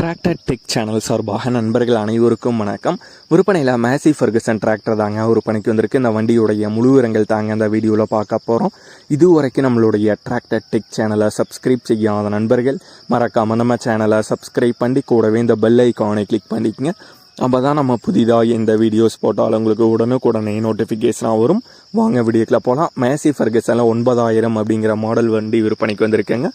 Tractor tech channel சார்பாக நண்பர்கள் அனைவருக்கும் வணக்கம். விற்பனையில் மேசி ஃபர்கசன் டிராக்டர் தாங்க விற்பனைக்கு வந்திருக்கு. இந்த வண்டியுடைய முழு விவரங்கள் தாங்க இந்த வீடியோவில் பார்க்க போகிறோம் இது வரைக்கும் நம்மளுடைய டிராக்டர் டெக் சேனலை சப்ஸ்கிரைப் செய்யாத நண்பர்கள் மறக்காமல் நம்ம சேனலை சப்ஸ்கிரைப் பண்ணி கூடவே இந்த பெல் ஐக்கானை கிளிக் பண்ணிக்கங்க. அப்போ தான் நம்ம புதிதாக எந்த வீடியோஸ் போட்டாலும் உங்களுக்கு உடனுக்குடனே நோட்டிஃபிகேஷனாக வரும். வாங்க வீடியோக்கில் போகலாம் மேசி ஃபர்கசனில் ஒன்பதாயிரம் அப்படிங்கிற மாடல் வண்டி விற்பனைக்கு வந்திருக்கேங்க.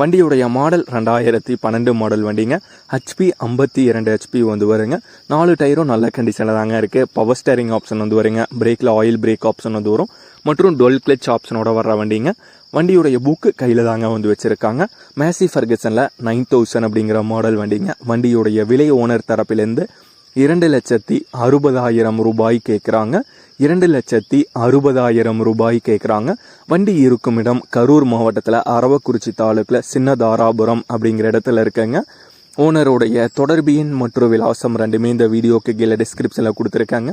வண்டியுடைய மாடல் ரெண்டாயிரத்தி பன்னெண்டு மாடல் வண்டிங்க. ஹெச்பி ஐம்பத்தி இரண்டு ஹெச்பி வந்து வருங்க. நாலு டயரும் நல்ல கண்டிஷனில் தாங்க இருக்குது பவர் ஸ்டேரிங் ஆப்ஷன் வந்து வருங்க. பிரேக்கில் ஆயில் பிரேக் ஆப்ஷன் வந்து வரும். மற்றும் டுவெல் கிளச் ஆப்ஷனோட வர்ற வண்டிங்க. வண்டியுடைய புக்கு கையில் தாங்க வந்து வச்சுருக்காங்க. மேசி ஃபர்கசனில் நைன் தௌசண்ட் அப்படிங்கிற மாடல் வண்டிங்க. வண்டியுடைய விலை ஓனர் தரப்பிலேருந்து இரண்டு லட்சத்தி அறுபதாயிரம் ரூபாய் கேட்குறாங்க இரண்டு லட்சத்தி அறுபதாயிரம் ரூபாய் கேட்குறாங்க வண்டி இருக்கும் இடம் கரூர் மாவட்டத்தில் அரவக்குறிச்சி தாலுக்கில் சின்னதாராபுரம் அப்படிங்கிற இடத்துல இருக்கேங்க. ஓனருடைய தொடர்பு எண் மற்றும் விலாசம் ரெண்டுமே இந்த வீடியோக்கு கீழே டிஸ்கிரிப்ஷனில் கொடுத்துருக்காங்க.